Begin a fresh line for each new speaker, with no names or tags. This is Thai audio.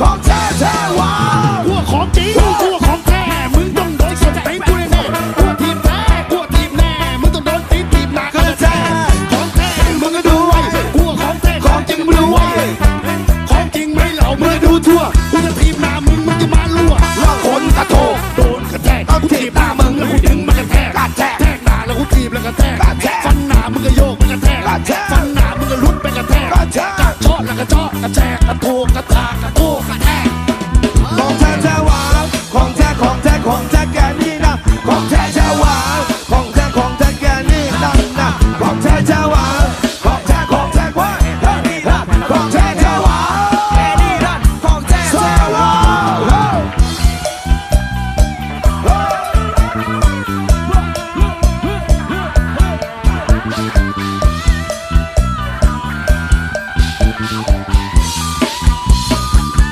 ของแท้แท้ว้าว
พวกของจริงพวกของแท้มึงต้องโดนสนตีนกูแน่ๆพวกทีมแท้พวกทีมแน่มึงต้องโดนตีนทีมหนักก็แท้ของแท้มึงก็ดูไว้พวกของแท้ของจริงมึงดูไว้ของจริงไม่เหล่ามึงดูทั่วกูจะทีมหน้ามึงมึงจะมาลั่วล่องคนกระโถกโดนกระแทกกูทีบหน้ามึงแล้วกูดึงมันกระแทกกระแทกแทกหน้าแล้วกูทีบแล้วกระแทกกระแทกฟันหน้ามึงก็โยกมันกระแทกกระแทก ระจอกกระแจกกระโถกระตากระโตกระแทก
ของแท้แท้หวานของแท้ของแท้ของแท้แกนี่นะของแท้แท้หวานของแท้ของแท้แกนี่นะนะของแท้แท้หวานของแท้ของแท้ว่าแกนี่นะของแท้แท้วานแกนี่นะของแท้แท้หวาน